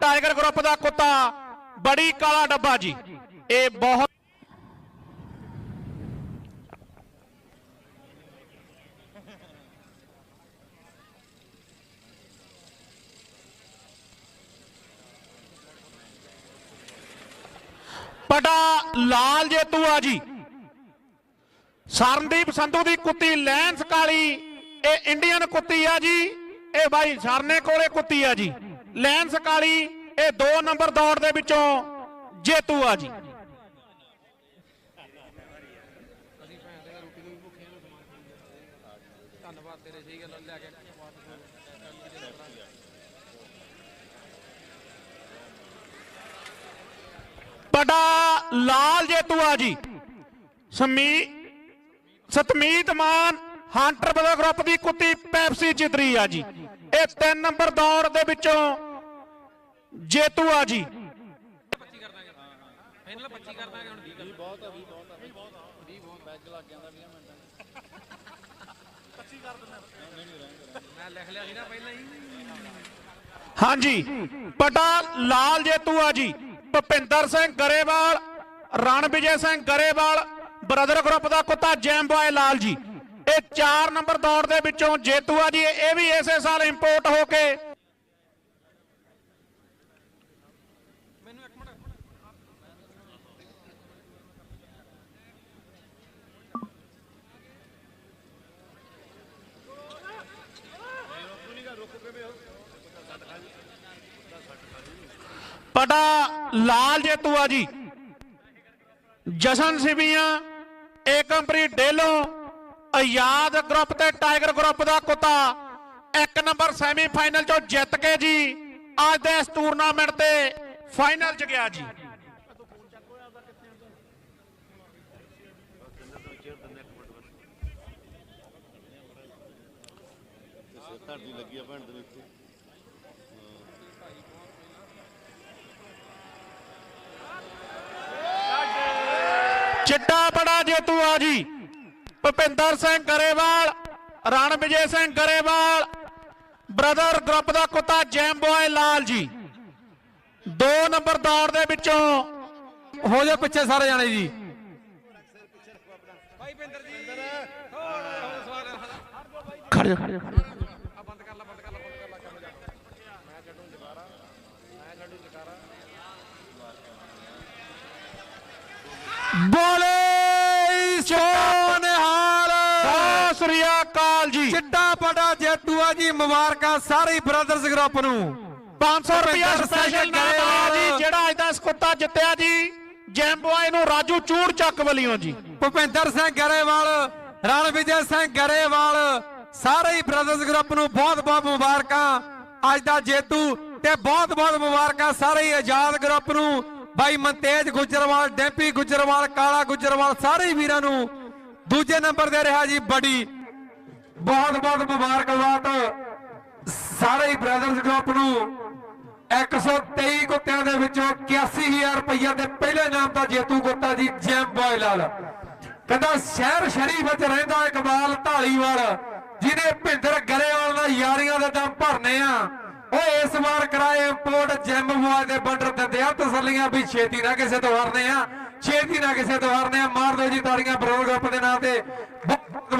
Tiger group ਦਾ ਕੁੱਤਾ। ਬੜੀ ਕਾਲਾ ਡੱਬਾ ਜੀ। ਇਹ ਬਹੁਤ ਪਟਾ ਲਾਲ ਜੇਤੂ ਆ ਜੀ। ਸਰਨਦੀਪ ਸੰਧੂ ਦੀ ਕੁੱਤੀ ਲੈਂਸ ਕਾਲੀ। ਇਹ ਇੰਡੀਅਨ ਕੁੱਤੀ ਆ ਜੀ। ਇਹ ਬਾਈ ਸਰਨੇ ਕੋਲੇ ਕੁੱਤੀ ਆ ਜੀ। ਲੈਂਸ ਕਾਲੀ ਇਹ 2 ਨੰਬਰ ਦੌੜ ਦੇ ਵਿੱਚੋਂ ਜੇਤੂ ਆ ਜੀ। ਧੰਨਵਾਦ ਤੇਰੇ ਸਹੀ ਗੱਲ ਲੈ ਕੇ। ਪਟਾ ਲਾਲ ਜੇਤੂ ਆ ਜੀ। ਸਮੀ ਸਤਮੀਤ ਮਾਨ ਹੰਟਰ ਬਦਲ ਗਰੁੱਪ ਦੀ ਕੁੱਤੀ ਪੈਪਸੀ ਜਿੱਤਰੀ ਆ ਜੀ। ਇਹ 3 ਨੰਬਰ ਦੌੜ ਦੇ ਵਿੱਚੋਂ ਜੇਤੂ ਆ ਜੀ। ਫਾਈਨਲ 25 ਕਰ ਦਾਂਗੇ ਹੁਣ 20 ਬਹੁਤ ਆ 20 ਬਹੁਤ ਆ 20 ਬਹੁਤ ਬੈਜ ਲੱਗ ਜਾਂਦਾ 20 ਮਿੰਟਾਂ 25 ਕਰ ਦਿੰਦਾ ਮੈਂ ਲਿਖ ਲਿਆ ਸੀ ਨਾ ਪਹਿਲਾਂ ਹੀ ਹਾਂਜੀ, ਪਟਾ ਲਾਲ ਜੇਤੂ ਆ ਜੀ। ਭੁਪਿੰਦਰ ਸਿੰਘ ਗਰੇਵਾਲ, ਰਣਵਿਜੇ ਸਿੰਘ ਗਰੇਵਾਲ ਬ੍ਰਦਰ ਗਰੁੱਪ ਦਾ ਕੁੱਤਾ ਜੈਮ ਬॉय ਲਾਲ ਜੀ। ਇਹ 4 ਨੰਬਰ ਦੌੜ ਦੇ ਵਿੱਚੋਂ ਜੇਤੂ ਆ ਜੀ, ਇਹ ਵੀ ਇਸੇ ਸਾਲ ਇੰਪੋਰਟ ਹੋ ਕੇ। ਪਟਾ ਲਾਲ ਜੇਤੂ ਆ ਜੀ। ਜਸ਼ਨ ਸਿਵੀਆਂ ਏਕਮਪਰੀ ਡੇਲੋ ਆਜ਼ਾਦ ਗਰੁੱਪ ਤੇ ਟਾਈਗਰ ਗਰੁੱਪ ਦਾ ਕੁੱਤਾ। ਇੱਕ ਨੰਬਰ ਸੈਮੀਫਾਈਨਲ ਚੋਂ ਜਿੱਤ ਕੇ ਜੀ, ਅੱਜ ਦੇ ਇਸ ਟੂਰਨਾਮੈਂਟ ਤੇ ਫਾਈਨਲ 'ਚ ਗਿਆ ਜੀ। ਧਰਤੀ ਲੱਗੀ ਆ ਭੈਣ ਦੇ ਵਿੱਚ ਚਿੱਟਾ ਬੜਾ ਜੇਤੂ ਆ ਜੀ। ਭੁਪਿੰਦਰ ਸਿੰਘ ਗਰੇਵਾਲ ਰਣਵਿਜੇ ਸਿੰਘ ਗਰੇਵਾਲ ਬ੍ਰਦਰ ਗਰੁੱਪ ਦਾ ਕੁੱਤਾ jam boy Lal ji. 2 number ਦੌੜ ਦੇ ਵਿੱਚੋਂ ਹੋ ਜਾ ਪਿੱਛੇ ਸਾਰੇ ਜਾਣੇ ਜੀ। ਭਾਈ ਭਿੰਦਰ ਜੀ ਥੋੜਾ ਹੋਰ ਸਵਾਲ ਖੜ ਜਾ ਖੜ ਜਾ। ਆ ਬੰਦ ਕਰ ਲੈ ਬੰਦ ਕਰ ਲੈ ਬੰਦ ਕਰ ਲੈ ਕੰਮ ਜਾ। ਮੈਂ ਛੱਡੂ ਜਕਾਰਾ ਮੈਂ ਛੱਡੂ ਜਕਾਰਾ। ਸ੍ਰੀ ਅਕਾਲ ਜੀ। ਚਿੱਟਾ ਬੜਾ ਜੇਤੂ ਆ ਜੀ ਮੁਬਾਰਕਾਂ ਸਾਰੇ ਬ੍ਰਦਰਸ ਗਰੁੱਪ ਨੂੰ। 500 ਰੁਪਿਆ ਸਪੈਸ਼ਲ ਨਾਮ ਜੀ। ਜਿਹੜਾ ਅੱਜ ਦਾ ਕੁੱਤਾ ਜਿੱਤਿਆ ਜੀ ਜੈਮ ਬॉय ਨੂੰ ਰਾਜੂ ਚੂੜ ਚੱਕ ਵਲੀਓ ਜੀ। ਭੁਪਿੰਦਰ ਸਿੰਘ ਗਰੇਵਾਲ ਰਣਵਿਜੇ ਸਿੰਘ ਗਰੇਵਾਲ ਸਾਰੇ ਹੀ ਬ੍ਰਦਰਸ ਗਰੁੱਪ ਨੂੰ ਬਹੁਤ ਬਹੁਤ ਮੁਬਾਰਕਾਂ। ਅੱਜ ਦਾ ਜੇਤੂ ਤੇ ਬਹੁਤ ਬਹੁਤ ਮੁਬਾਰਕਾਂ ਸਾਰੇ ਹੀ ਆਜ਼ਾਦ ਗਰੁੱਪ ਨੂੰ। ਬਾਈ ਮਨਤੇਜ ਗੁਜਰਵਾਲ ਡੈਂਪੀ ਗੁਜਰਵਾਲ ਕਾਲਾ ਗੁਜਰਵਾਲ ਸਾਰੇ ਵੀਰਾਂ ਨੂੰ। ਦੂਜੇ ਨੰਬਰ ਤੇ ਰਿਹਾ ਜੀ ਬੜੀ ਬਹੁਤ ਬਹੁਤ ਮੁਬਾਰਕਬਾਦ। ਸਾਰੇ ਬ੍ਰਦਰਸ ਗਰੁੱਪ ਨੂੰ 123 ਕੁੱਤਿਆਂ ਦੇ ਵਿੱਚੋਂ 81000 ਰੁਪਈਆ ਦੇ ਪਹਿਲੇ ਨਾਮ ਦਾ ਜੇਤੂ ਕੁੱਤਾ ਜੀ, ਜੈਮ ਬॉय ਲਾਲ। ਕਹਿੰਦਾ ਸ਼ਹਿਰ ਸ਼ਰੀਫ ਵਿੱਚ ਰਹਿੰਦਾ ਇਕਬਾਲ ਢਾਲੀਵਾਲ ਜਿਹਨੇ ਭਿੰਦਰ ਗਰੇਵਾਲ ਨਾਲ ਯਾਰੀਆਂ ਦੇ ਦਮ ਭਰਨੇ ਆ। ਉਹ ਇਸ ਵਾਰ ਕਰਾਏ ਇੰਪੋਰਟ ਜੈਮ ਬॉय ਦੇ ਬਾਰਡਰ ਦਿੰਦੇ ਆ ਤਸੱਲੀਆਂ ਵੀ ਛੇਤੀ ਨਾ ਕਿਸੇ ਤੋਂ ਹਾਰਨੇ ਆ। ਛੇਤੀ ਨਾ ਕਿਸੇ ਤੋਂ ਹਾਰਨੇ ਆ। ਮਾਰ ਦਿਓ ਜੀ ਤਾੜੀਆਂ ਬਰੋਲ ਗਰੁੱਪ ਦੇ ਨਾਂ ਤੇ। ਬਹੁਤ